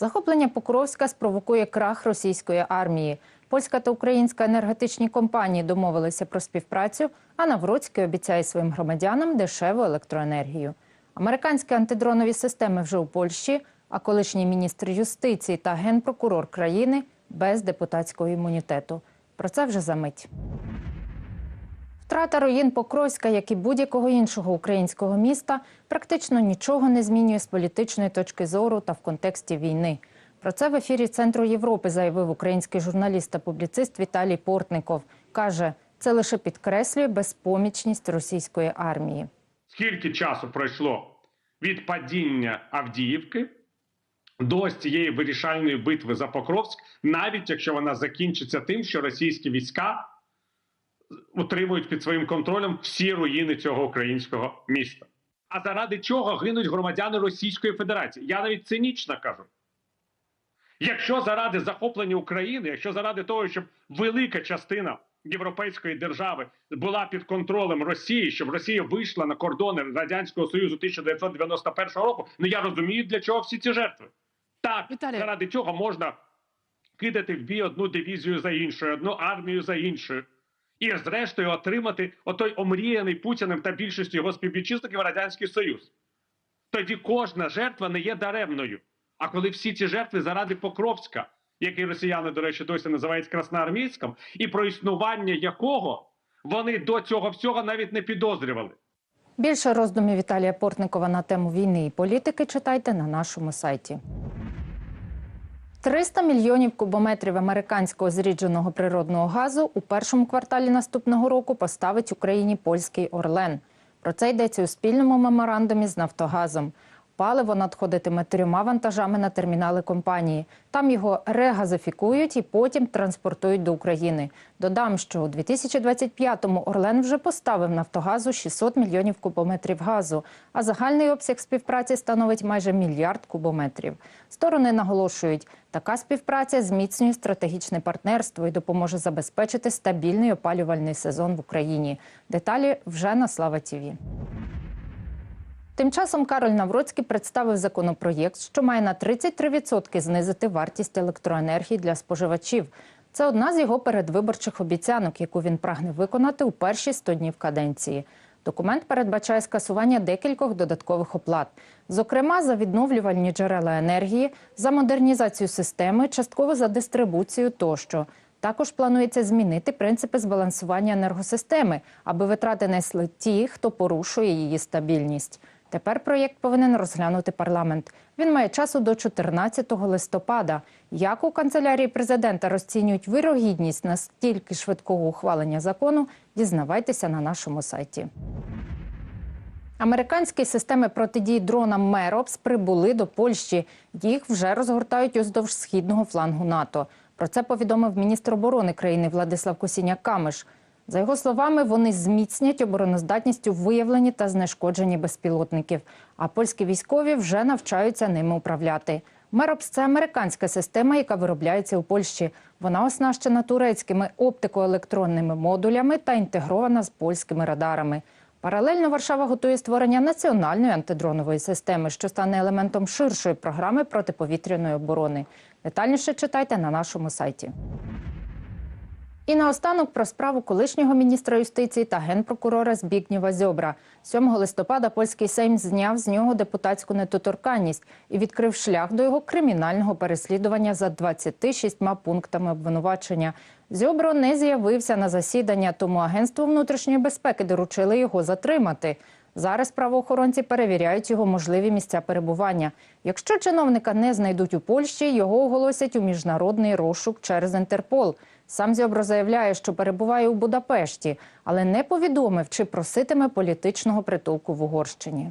Захоплення Покровська спровокує крах російської армії. Польська та українська енергетичні компанії домовилися про співпрацю, а Навроцький обіцяє своїм громадянам дешеву електроенергію. Американські антидронові системи вже у Польщі, а колишній міністр юстиції та генпрокурор країни без депутатського імунітету. Про це вже за мить. Втрата руїн Покровська, як і будь-якого іншого українського міста, практично нічого не змінює з політичної точки зору та в контексті війни. Про це в ефірі Центру Європи заявив український журналіст та публіцист Віталій Портников. Каже, це лише підкреслює безпомічність російської армії. Скільки часу пройшло від падіння Авдіївки до цієї вирішальної битви за Покровськ, навіть якщо вона закінчиться тим, що російські війська утримують під своїм контролем всі руїни цього українського міста. А заради чого гинуть громадяни Російської Федерації? Я навіть цинічно кажу. Якщо заради захоплення України, якщо заради того, щоб велика частина європейської держави була під контролем Росії, щоб Росія вийшла на кордони Радянського Союзу 1991 року, ну я розумію, для чого всі ці жертви. Так, Віталій. заради цього можна кидати в бій одну дивізію за іншою, одну армію за іншою. І зрештою отримати отой омріяний Путіним та більшістю його співвітчизників Радянський Союз. Тоді кожна жертва не є даремною. А коли всі ці жертви заради Покровська, який росіяни, до речі, досі називають Красноармійським, і про існування якого вони до цього всього навіть не підозрювали. Більше роздумів Віталія Портникова на тему війни і політики читайте на нашому сайті. 300 мільйонів кубометрів американського зрідженого природного газу у першому кварталі наступного року поставить Україні польський Орлен. Про це йдеться у спільному меморандумі з Нафтогазом. Паливо надходитиме трьома вантажами на термінали компанії. Там його регазифікують і потім транспортують до України. Додам, що у 2025-му Орлен вже поставив Нафтогазу 600 мільйонів кубометрів газу, а загальний обсяг співпраці становить майже мільярд кубометрів. Сторони наголошують, така співпраця зміцнює стратегічне партнерство і допоможе забезпечити стабільний опалювальний сезон в Україні. Деталі вже на Слава ТІВІ. Тим часом Кароль Навроцький представив законопроєкт, що має на 33% знизити вартість електроенергії для споживачів. Це одна з його передвиборчих обіцянок, яку він прагне виконати у перші 100 днів каденції. Документ передбачає скасування декількох додаткових оплат, зокрема за відновлювальні джерела енергії, за модернізацію системи, частково за дистрибуцію тощо. Також планується змінити принципи збалансування енергосистеми, аби витрати несли ті, хто порушує її стабільність. Тепер проєкт повинен розглянути парламент. Він має часу до 14 листопада. Як у канцелярії президента розцінюють вирогідність настільки швидкого ухвалення закону, дізнавайтеся на нашому сайті. Американські системи протидії дронам Меропс прибули до Польщі. Їх вже розгортають уздовж східного флангу НАТО. Про це повідомив міністр оборони країни Владислав Косіняк-Камиш. За його словами, вони зміцнять обороноздатність у виявленні та знешкодженні безпілотників. А польські військові вже навчаються ними управляти. Меропс це американська система, яка виробляється у Польщі. Вона оснащена турецькими оптикоелектронними модулями та інтегрована з польськими радарами. Паралельно Варшава готує створення національної антидронової системи, що стане елементом ширшої програми протиповітряної оборони. Детальніше читайте на нашому сайті. І наостанок про справу колишнього міністра юстиції та генпрокурора Збігнєва Зьобра. 7 листопада польський Сейм зняв з нього депутатську недоторканність і відкрив шлях до його кримінального переслідування за 26 пунктами обвинувачення. Зьобро не з'явився на засідання, тому агентство внутрішньої безпеки доручили його затримати. Зараз правоохоронці перевіряють його можливі місця перебування. Якщо чиновника не знайдуть у Польщі, його оголосять у міжнародний розшук через Інтерпол. Сам Зьобро заявляє, що перебуває у Будапешті, але не повідомив, чи проситиме політичного притулку в Угорщині.